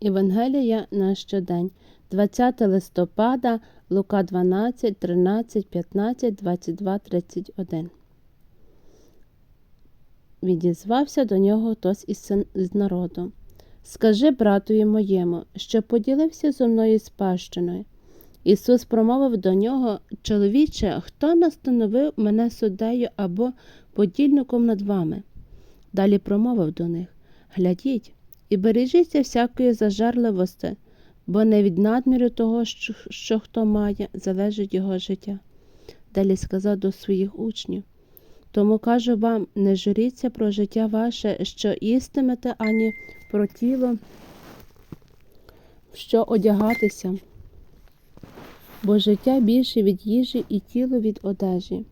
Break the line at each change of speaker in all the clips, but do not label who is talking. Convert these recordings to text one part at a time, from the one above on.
Євангелія на щодень, 20 листопада, Лука 12, 13, 15, 22, 31. Відізвався до нього хтось із син- з народу. Скажи братові моєму, що поділився зо мною спадщиною. Ісус промовив до нього, чоловіче, хто настановив мене суддею або подільником над вами? Далі промовив до них Глядіть і бережіться всякої зажерливості, бо не від надміру того, що, що хто має, залежить його життя. Далі сказав до своїх учнів. Тому кажу вам, не журіться про життя ваше, що їстимете, ані про тіло, що одягатися. Бо життя більше від їжі і тіло від одежі.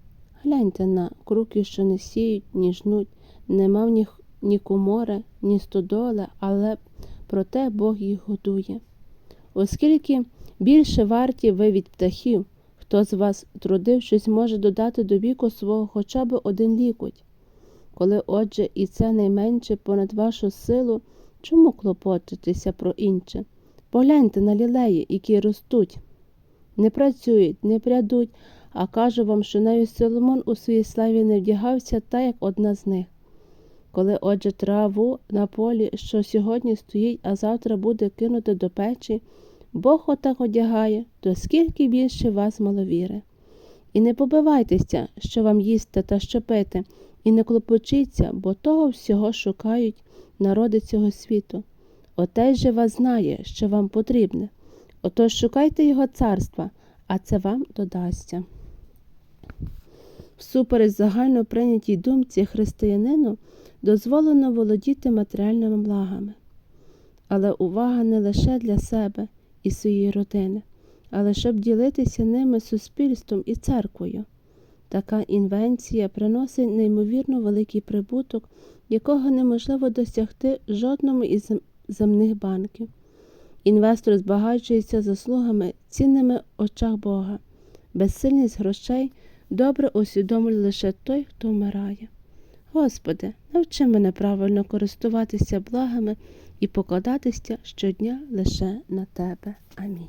Гляньте на круки, що не сіють, ні жнуть, не мав ні, х- ні комори, ні стодоли, але проте Бог їх годує. Оскільки більше варті ви від птахів, хто з вас, трудившись, може додати до віку свого хоча б один лікоть. Коли, отже, і це найменше понад вашу силу, чому клопотитися про інше? Погляньте на лілеї, які ростуть, не працюють, не прядуть, а кажу вам, що навіть Соломон у своїй славі не вдягався так, як одна з них. Коли, отже, траву на полі, що сьогодні стоїть, а завтра буде кинуто до печі, Бог отак одягає, то скільки більше вас маловіри. І не побивайтеся, що вам їсти та що пити, і не клопочіться, бо того всього шукають народи цього світу. Отець же вас знає, що вам потрібне. Отож шукайте його царства, а це вам додасться. Всупереч загально прийнятій думці християнину дозволено володіти матеріальними благами. Але увага не лише для себе і своєї родини, але щоб ділитися ними суспільством і церквою. Така інвенція приносить неймовірно великий прибуток, якого неможливо досягти жодному із земних банків. Інвестор збагачується заслугами цінними в очах Бога. Безсильність грошей добре усвідомлює лише той, хто вмирає. Господи, навчи мене правильно користуватися благами і покладатися щодня лише на Тебе. Амінь.